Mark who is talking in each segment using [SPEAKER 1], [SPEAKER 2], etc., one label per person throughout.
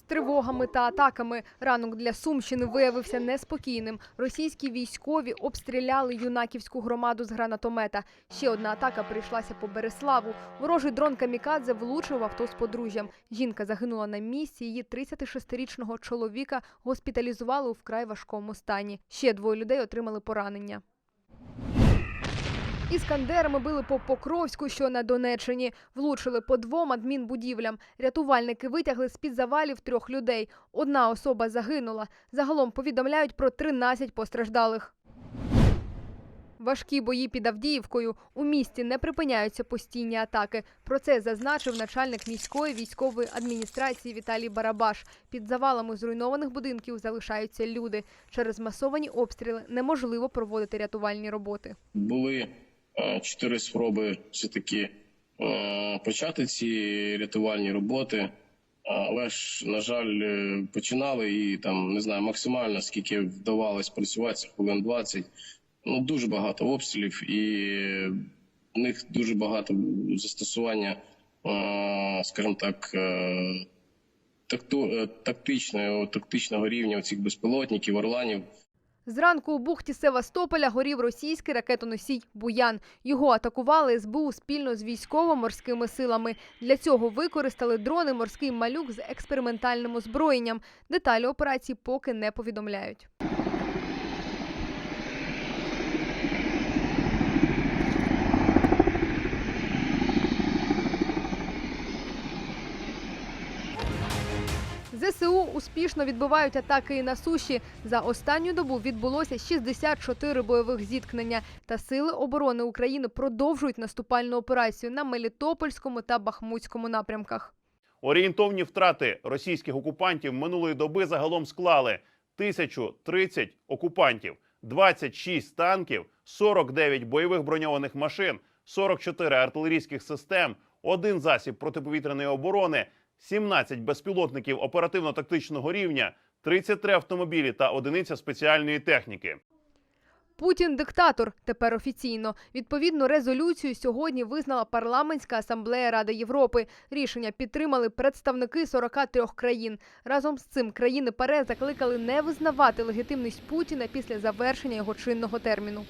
[SPEAKER 1] З тривогами та атаками ранок для Сумщини виявився неспокійним. Російські військові обстріляли юнаківську громаду з гранатомета. Ще одна атака прийшлася по Береславу. Ворожий дрон Камікадзе влучив авто з подружжям. Жінка загинула на місці. Її 36-річного чоловіка госпіталізували у вкрай важкому стані. Ще двоє людей отримали поранення. Іскандерами били по Покровську, що на Донеччині. Влучили по двом адмінбудівлям. Рятувальники витягли з-під завалів трьох людей. Одна особа загинула. Загалом повідомляють про 13 постраждалих. Важкі бої під Авдіївкою. У місті не припиняються постійні атаки. Про це зазначив начальник міської військової адміністрації Віталій Барабаш. Під завалами зруйнованих будинків залишаються люди. Через масовані обстріли неможливо проводити рятувальні роботи.
[SPEAKER 2] були чотири спроби все таки почати ці рятувальні роботи. Але ж, на жаль, е, починали і там не знаю максимально скільки вдавалось працювати хвилин 20. Ну дуже багато обстрілів, і в них дуже багато застосування, е, скажімо так, е, е, тактичного, тактичного рівня цих безпілотників, орланів.
[SPEAKER 1] Зранку у бухті Севастополя горів російський ракетоносій Буян. Його атакували СБУ спільно з військово-морськими силами. Для цього використали дрони морський малюк з експериментальним озброєнням. Деталі операції поки не повідомляють. ЗСУ успішно відбивають атаки і на суші. За останню добу відбулося 64 бойових зіткнення. Та сили оборони України продовжують наступальну операцію на Мелітопольському та Бахмутському напрямках.
[SPEAKER 3] Орієнтовні втрати російських окупантів минулої доби загалом склали 1030 окупантів, 26 танків, 49 бойових броньованих машин, 44 артилерійських систем, один засіб протиповітряної оборони, 17 безпілотників оперативно-тактичного рівня, 33 автомобілі та одиниця спеціальної техніки.
[SPEAKER 1] Путін диктатор тепер офіційно. Відповідну резолюцію сьогодні визнала парламентська асамблея Ради Європи. Рішення підтримали представники 43 країн. Разом з цим країни ПАРЕ закликали не визнавати легітимність Путіна після завершення його чинного терміну.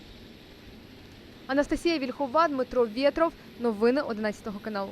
[SPEAKER 1] Анастасія Вільхова, Дмитро Вєтров. Новини 11 каналу.